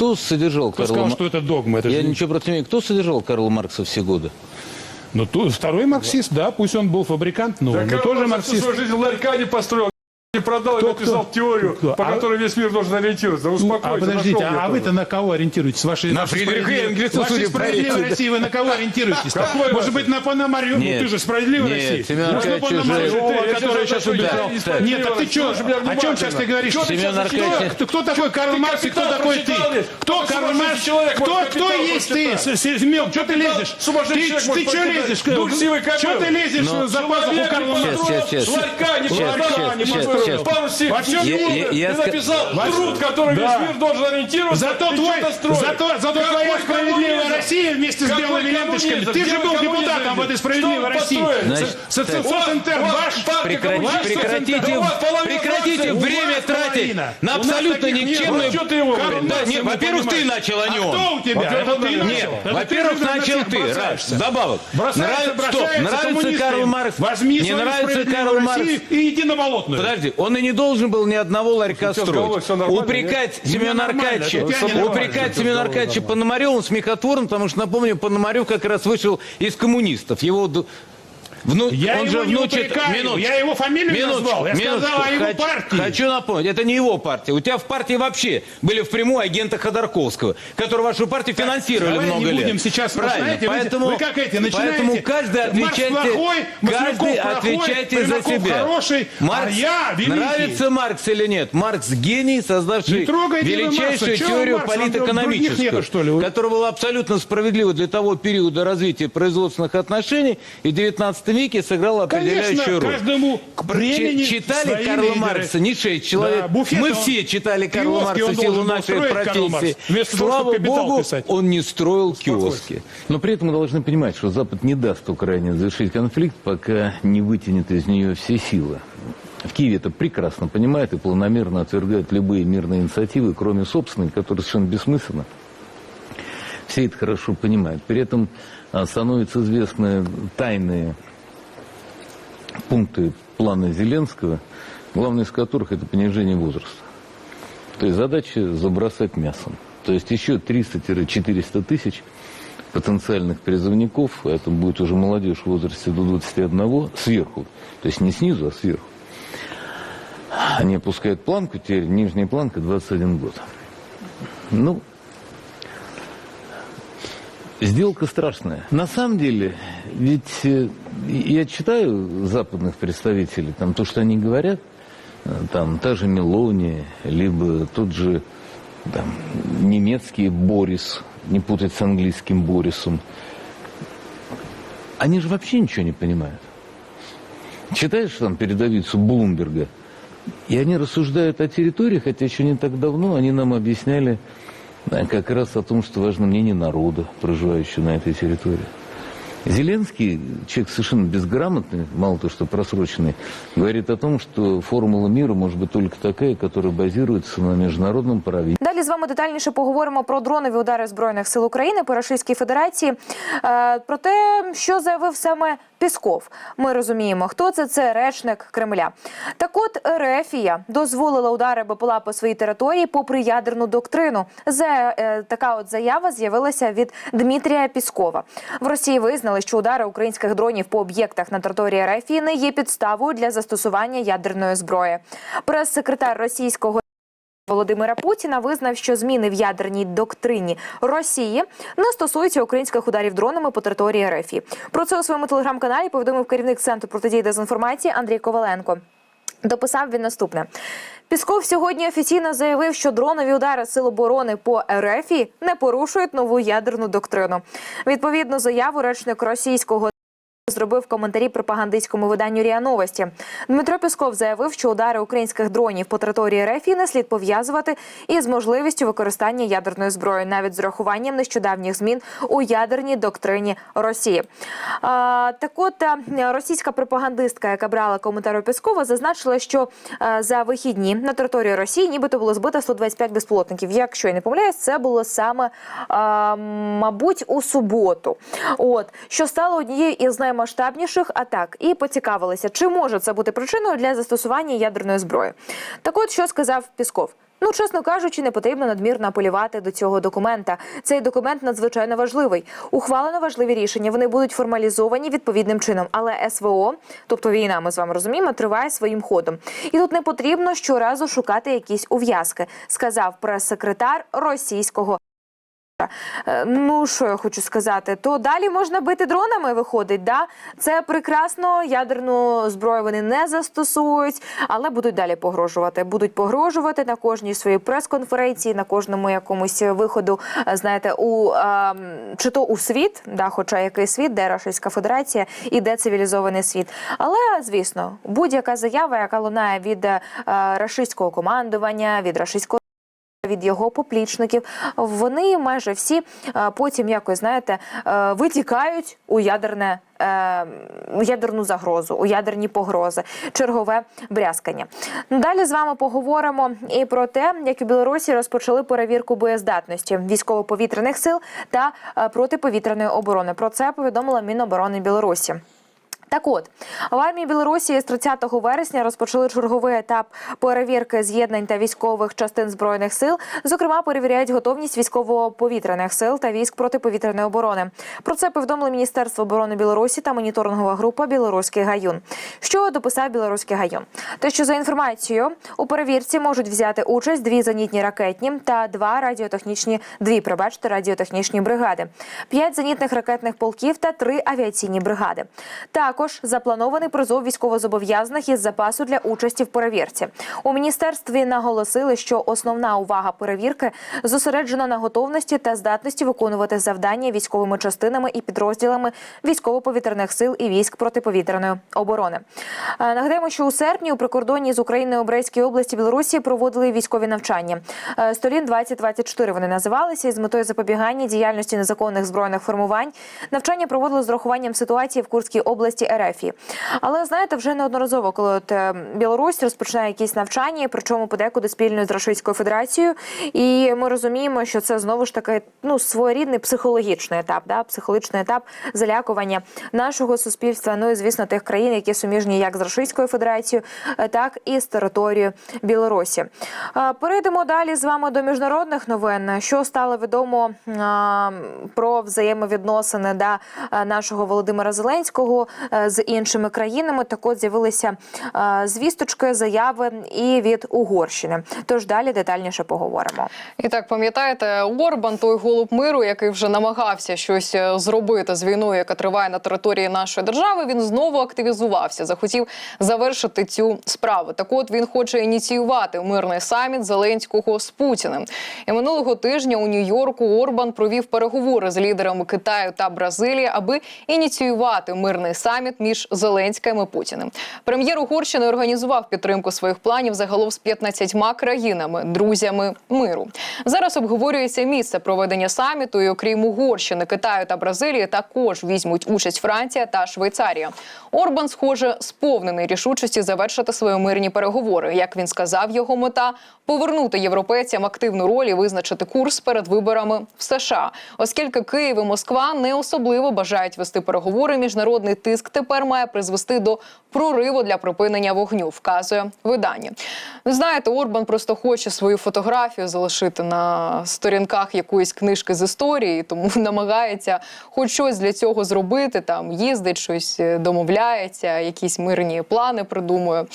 Кто содержал Кто Карла сказал, Ма- что это догма? Это Я же- ничего против не имею. Кто содержал Карла Маркса все годы? Ну, тут второй марксист, да, пусть он был фабрикант, но, Так но он тоже просто марксист. всю свою жизнь ларька не построил, не продал, кто, я написал кто? теорию, кто? по а... которой весь мир должен ориентироваться. Успокойся. А подождите, а вы-то на кого ориентируетесь? Ваши, на Фридриха Энгельса, Вашей справедливой России вы на кого ориентируетесь? Может быть, на Пономарю? Ну, ты же справедливая Россия. Семен Аркадьевич, который сейчас убежал. Нет, так ты что? О чем сейчас ты говоришь? Семен Аркадьевич. Кто такой Карл Маркс и кто такой ты? Кто Карл Маркс? Кто есть ты? Семен, что ты лезешь? Ты что лезешь? Что ты лезешь за пазуху Карла Маркса? Сейчас, сейчас, сейчас сейчас. Парусик, я, я, я, ты написал я, труд, который да. весь мир должен ориентироваться. Зато твой, зато, зато как твоя справедливая Россия вместе с белыми ленточками. Ты же был депутатом в этой справедливой России. Социнтерн ваш. Прекратите, прекратите время тратить на абсолютно никчемную... Во-первых, ты начал, а не он. кто у тебя? Нет, во-первых, начал ты. Раз, добавок. Нравится, нравится Карл Маркс. Возьми не нравится Карл Маркс. И иди на болотную. Подожди, он и не должен был ни одного ларька тебя с головой строить. всё нормально, Упрекать нет? Семена Мне нормально, Аркадьевича, это у тебя не упрекать нормально. Семена Аркадьевича Пономаревым смехотворно, потому что, напомню, Пономарев как раз вышел из коммунистов. Его ду- вну- Я он его же не внучит... упрекаю, Минуточку. я его фамилию Минуточку, назвал, я минуточку. сказал о его хочу, партии. Хочу напомнить, это не его партия. У тебя в партии вообще были впрямую агенты Ходорковского, которые вашу партию финансировали Давай много не лет. будем сейчас, Правильно, знаете, поэтому, вы как эти, начинаете, поэтому каждый отвечайте, плохой, каждый плохой, отвечайте за себя. хороший, а Маркс, я великий. нравится Маркс или нет? Маркс гений, создавший Не величайшую теорию Маркса? Политэкономическую, нету, что ли? Которая была абсолютно справедлива для того периода развития производственных отношений и в 19 веке сыграла определяющую Конечно, роль. каждому времени Чи- Читали Карла. Маркса, не шесть человек. Да, буфет Мы он- все читали Карла Маркса в силу нашей профессии. вместо того, Слава «Капитал» Богу, писать. он не строил киоски. Но при этом мы должны понимать, что Запад не даст Украине завершить конфликт, пока не вытянет из нее все силы. В Киеве это прекрасно понимают и планомерно отвергают любые мирные инициативы, кроме собственной, которые совершенно бессмысленны. Все это хорошо понимают. При этом а, становятся известны тайные пункты плана Зеленского, главный из которых это понижение возраста. То есть задача забросать мясом. То есть еще 300-400 тысяч потенциальных призывников, а это будет уже молодежь в возрасте до 21, сверху. То есть не снизу, а сверху. Они опускают планку, теперь нижняя планка 21 год. Ну, Сделка страшная. На самом деле, ведь э, я читаю западных представителей, там то, что они говорят, э, там та же Мелония, либо тот же там, немецкий Борис, не путать с английским Борисом. Они же вообще ничего не понимают. Читаешь там передовицу Блумберга, и они рассуждают о территории, хотя еще не так давно они нам объясняли как раз о том, что важно мнение народа, проживающего на этой территории. Зеленский, человек совершенно безграмотный, мало того, что просроченный, говорит о том, что формула мира может быть только такая, которая базируется на международном праве. Далі з вами детальніше поговоримо про дронові удари збройних сил України по Російській Федерації. Е, про те, що заявив саме Пісков. Ми розуміємо, хто це. Це речник Кремля. Так от Ерефія дозволила удари БПЛА по своїй території попри ядерну доктрину. За е, така от заява з'явилася від Дмитрія Піскова. В Росії визнали, що удари українських дронів по об'єктах на території Ерефії не є підставою для застосування ядерної зброї. Прес-секретар російського Володимира Путіна визнав, що зміни в ядерній доктрині Росії не стосуються українських ударів дронами по території РФ. Про це у своєму телеграм-каналі повідомив керівник центру протидії дезінформації Андрій Коваленко. Дописав він наступне. Пісков сьогодні офіційно заявив, що дронові удари сил оборони по РФ не порушують нову ядерну доктрину. Відповідну заяву речник російського зробив коментарі пропагандистському виданню РІА Новості. Дмитро Пісков заявив, що удари українських дронів по території РФ не слід пов'язувати із можливістю використання ядерної зброї, навіть з урахуванням нещодавніх змін у ядерній доктрині Росії. А, так от е, російська пропагандистка, яка брала коментар у Піскова, зазначила, що е, за вихідні на території Росії нібито було збито 125 безпілотників. Якщо я не помиляюсь, це було саме а, мабуть у суботу. От що стало однією із наймасштабніших атак, і поцікавилися, чи може це бути причиною для застосування ядерної зброї. Так, от що сказав Пісков. Ну, чесно кажучи, не потрібно надмірно апелювати до цього документа. Цей документ надзвичайно важливий. Ухвалено важливі рішення. Вони будуть формалізовані відповідним чином. Але СВО, тобто війна, ми з вами розуміємо, триває своїм ходом. І тут не потрібно щоразу шукати якісь ув'язки, сказав прес-секретар російського. Е, Ну, що я хочу сказати, то далі можна бити дронами, виходить. Да? Це прекрасно. Ядерну зброю вони не застосують, але будуть далі погрожувати. Будуть погрожувати на кожній своїй прес-конференції, на кожному якомусь виходу, е, знаєте, у е, чи то у світ, да, хоча який світ, де Російська Федерація і де цивілізований світ. Але звісно, будь-яка заява, яка лунає від е, рашистського командування, від рашистського від його поплічників, вони майже всі е, потім якось знаєте е, витікають у ядерне. е, Ядерну загрозу, у ядерні погрози, чергове брязкання. Далі з вами поговоримо і про те, як у Білорусі розпочали перевірку боєздатності військово-повітряних сил та протиповітряної оборони. Про це повідомила Міноборони Білорусі. Так от в армії Білорусі з 30 вересня розпочали черговий етап перевірки з'єднань та військових частин збройних сил. Зокрема, перевіряють готовність військово-повітряних сил та військ протиповітряної оборони. Про це повідомили Міністерство оборони Білорусі та моніторингова група Білоруський гаюн. Що дописав Білоруський гаюн? Те, що за інформацією у перевірці можуть взяти участь дві зенітні ракетні та два радіотехнічні дві, пробачте, радіотехнічні бригади, п'ять зенітних ракетних полків та три авіаційні бригади. Також запланований призов військовозобов'язаних із запасу для участі в перевірці. У міністерстві наголосили, що основна увага перевірки зосереджена на готовності та здатності виконувати завдання військовими частинами і підрозділами військово-повітряних сил і військ протиповітряної оборони. Е, Нагадаємо, що у серпні у прикордонні з Україною у області Білорусі проводили військові навчання. Е, Столін 2024 вони називалися із метою запобігання діяльності незаконних збройних формувань. Навчання проводили з урахуванням ситуації в Курській області РФ. Але знаєте, вже неодноразово, коли от е, Білорусь розпочинає якісь навчання, причому подекуди спільно з Російською Федерацією, і ми розуміємо, що це знову ж таки ну своєрідний психологічний етап, да, психологічний етап залякування нашого суспільства. Ну і звісно, тих країн, які суміжні як з Російською Федерацією, е, так і з територією Білорусі. Е, Перейдемо далі з вами до міжнародних новин. Що стало відомо про взаємовідносини да, нашого Володимира Зеленського з іншими країнами. Так от з'явилися е, звісточки, заяви і від Угорщини. Тож далі детальніше поговоримо. І так пам'ятаєте, Орбан, той голуб миру, який вже намагався щось е, зробити з війною, яка триває на території нашої держави. Він знову активізувався, захотів завершити цю справу. Так, от він хоче ініціювати мирний саміт Зеленського з Путіним. І минулого тижня у Нью-Йорку Орбан провів переговори з лідерами Китаю та Бразилії, аби ініціювати мирний саміт між Зеленським і Путіним. Прем'єр Угорщини організував підтримку своїх планів загалом з 15 країнами, друзями миру. Зараз обговорюється місце проведення саміту. І окрім Угорщини, Китаю та Бразилії, також візьмуть участь Франція та Швейцарія. Орбан, схоже, сповнений рішучості завершити свої мирні переговори. Як він сказав, його мета повернути європейцям активну роль і визначити курс перед виборами в США, оскільки Київ і Москва не особливо бажають вести переговори. Міжнародний тиск тепер має призвести до прориву для припинення вогню, вказує видання. Ви знаєте, Орбан просто хоче свою фотографію залишити на сторінках якоїсь книжки з історії, тому намагається хоч щось для цього зробити. Там їздить, щось е, домовляється, якісь мирні плани придумує.